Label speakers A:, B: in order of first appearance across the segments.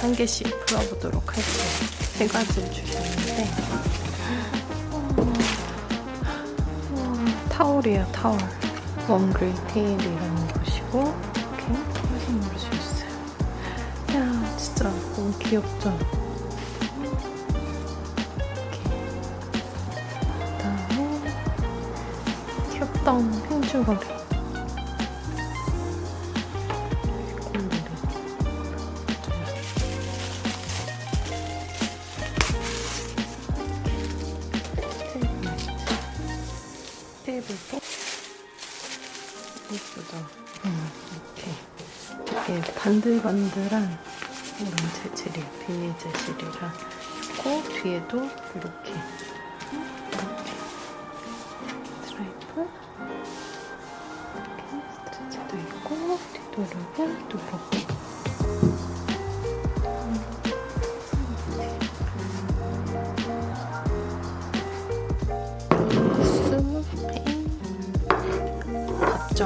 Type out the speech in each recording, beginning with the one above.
A: 한 개씩 풀어보도록 할게요. 세 가지를 주셨는데 어, 타올이에요, 타올. 웜그레이 테일이라는 것이고 너무 귀엽죠? 이렇게. 그다음에 귀엽던 이게 반들반들한 이런 재질이에요. 비닐 재질이라 있고 뒤에도 이렇게 이렇게 스트라이프 이렇게 스트레치도 있고 뒤도록은 또 이렇게 밥전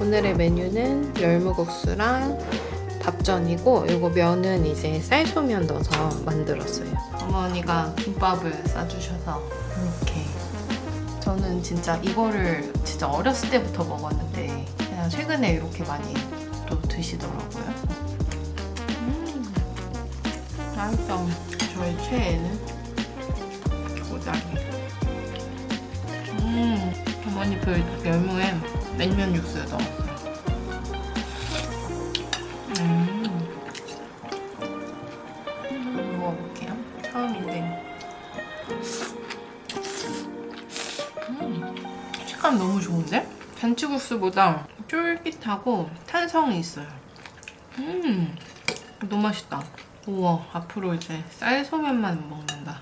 A: 오늘의 메뉴는 열무국수랑 밥전이고 이거 면은 이제 쌀소면 넣어서 만들었어요. 어머니가 김밥을 싸주셔서 이렇게. 저는 진짜 이거를 진짜 어렸을 때부터 먹었는데 그냥 최근에 이렇게 많이 또 드시더라고요. 음, 맛있어 저의 최애는 고다리 음, 어머니 그 열무에 냉면 육수를 넣었어요. 잔치국수보다 쫄깃하고 탄성이 있어요. 음, 너무 맛있다. 우와, 앞으로 이제 쌀소면만 먹는다.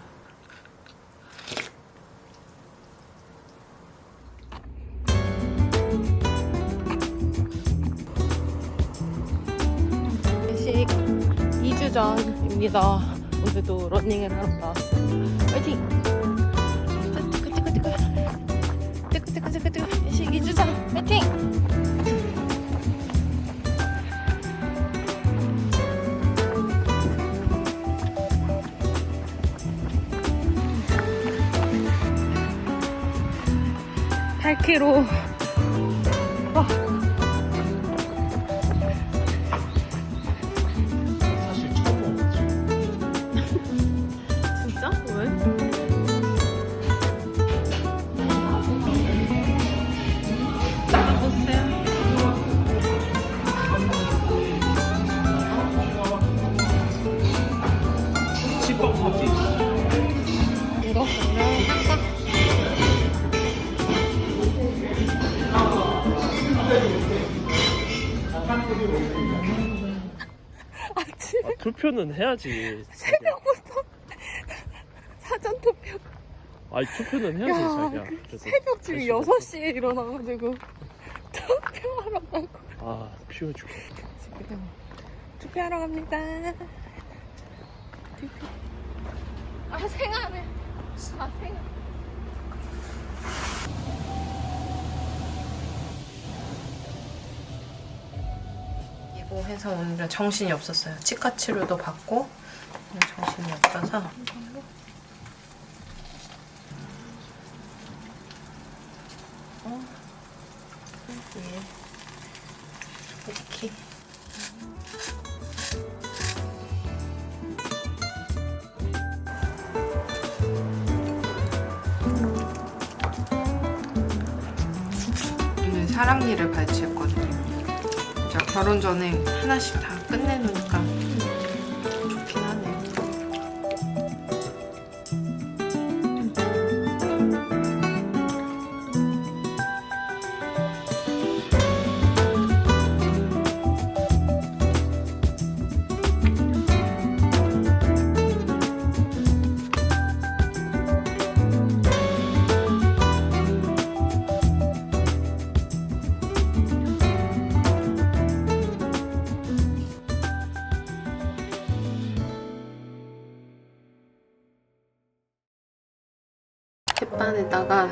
A: 회식 2주 전입니다. 오늘도 러닝을 하러 나왔어요. 파이팅! 뜨끈뜨끈뜨끈 뜨끈뜨끈뜨끈 회식 2주 전 파이팅! (8km)
B: 투표는 해야지.
A: 새벽부터 사전 투표
B: 아니 투표는 해야지
A: 야,
B: 자기야. 그래서
A: 새벽 지금
B: 갈 수가 없어.
A: 6시에 일어나가지고 투표하러 가고
B: 아 피워 죽어.
A: 지금 투표하러 갑니다 투표. 아 생하네 아 생. 해서 오늘은 정신이 없었어요. 치과 치료도 받고 정신이 없어서 어, 위에 이렇게 사랑니를 발치했거든요. 결혼 전에 하나씩 다 끝내놓으니까 안에다가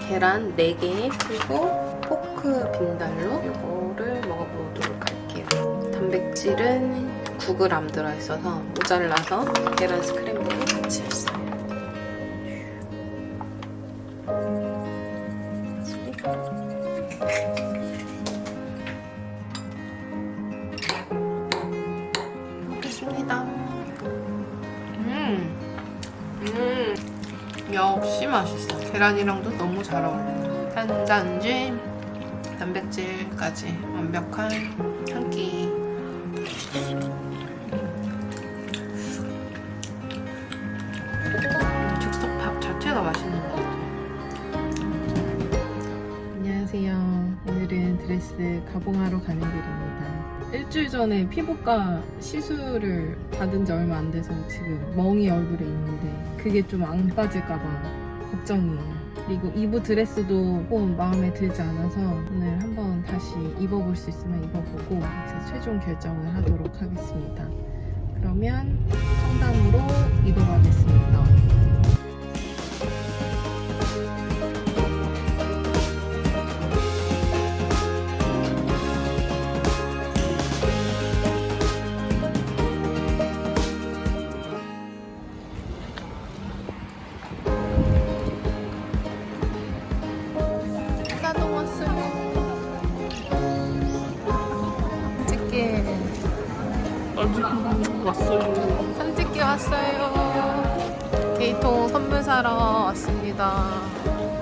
A: 계란 4개 그리고 포크 빈달로 이거를 먹어보도록 할게요. 단백질은 9g 들어있어서 모자라서 계란 스크램블을 같이 했어요. 역시 맛있어. 계란이랑도 너무 잘 어울린다. 탄단지, 단백질까지 완벽한 한 끼. 안녕하세요. 오늘은 드레스 가봉하러 가는 길입니다. 일주일 전에 피부과 시술을 받은 지 얼마 안 돼서 지금 멍이 얼굴에 있는데 그게 좀 안 빠질까봐 걱정이에요. 그리고 이부 드레스도 조금 마음에 들지 않아서 오늘 한번 다시 입어볼 수 있으면 입어보고 이제 최종 결정을 하도록 하겠습니다. 그러면 청담으로 이동하겠습니다. 사러 왔습니다.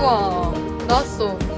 A: 우와, 나왔어.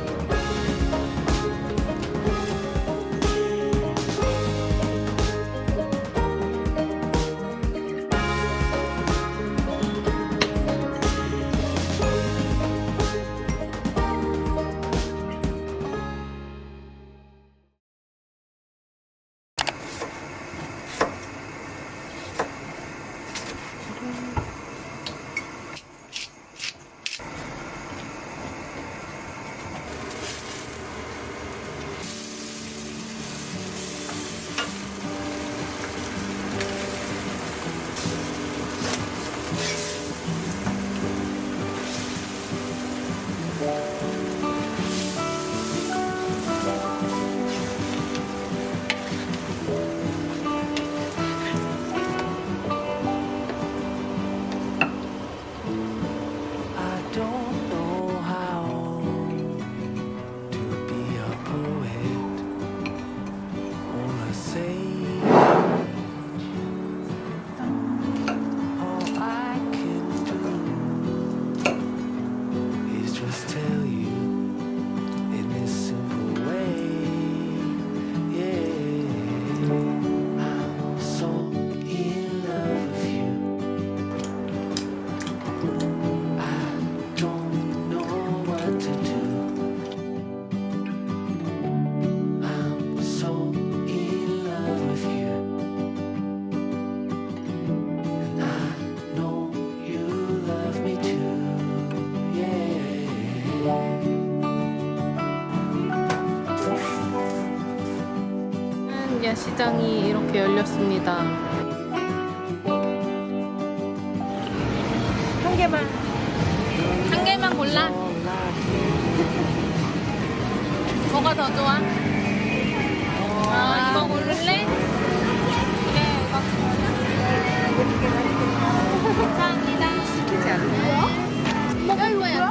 A: 야 시장이 이렇게 열렸습니다. 한 개만. 한 개만 골라. 뭐가 더 좋아? 아, 이거 고를래? 그래, 이거. 감사합니다. 시키지 않나요? 먹을 거야.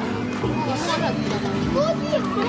A: 먹을 거야.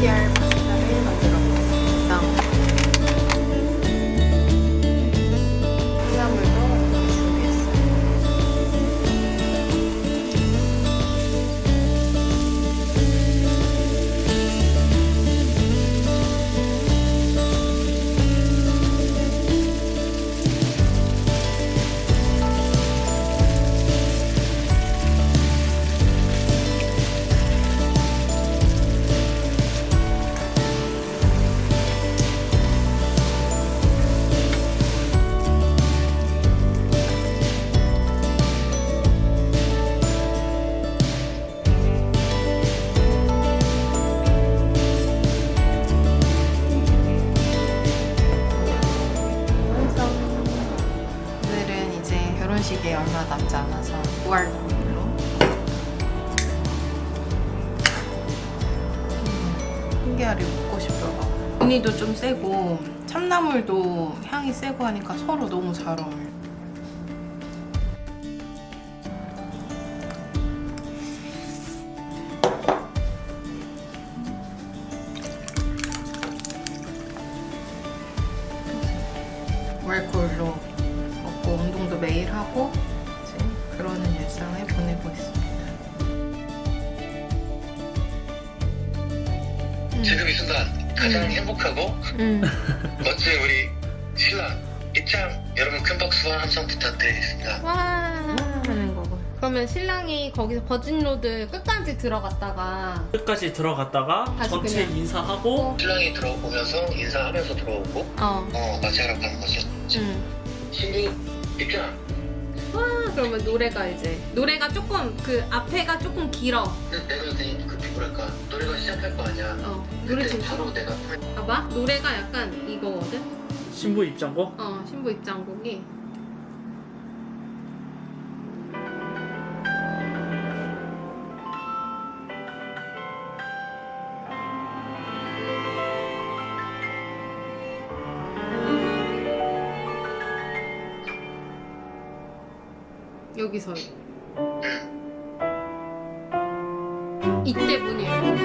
A: here. 카비아를 먹고 싶더라고. 무늬도 좀 세고 참나물도 향이 세고 하니까 서로 너무 잘 어울려. 월콜로 먹고 운동도 매일 하고 그러는 일상을 보내고 있습니다.
C: 지금 이 순간 가장
A: 음.
C: 행복하고
A: 응.
C: 멋진 우리 신랑 입장 여러분 큰 박수와 함성 부탁드리겠습니다.
A: 와 하는 거고. 그러면 신랑이 거기서 버진로드 끝까지 들어갔다가
B: 끝까지 들어갔다가
A: 다시
B: 전체
A: 그냥.
B: 인사하고
C: 신랑이 들어오면서 인사하면서 들어오고
A: 어.
C: 어 맞이하러 가는 거죠.
A: 응.
C: 신부 입장.
A: 와 그러면 노래가 이제 노래가 조금 그 앞에가 조금 길어.
C: 내가 그때 그 뭐랄까 노래가 시작할 거 아니야.
A: 어. 노래
C: 그때
A: 지금
C: 바로 내가
A: 봐봐 노래가 약간 이거거든.
B: 신부 입장곡
A: 어 신부 입장곡이. 여기서 이때 문이 열려.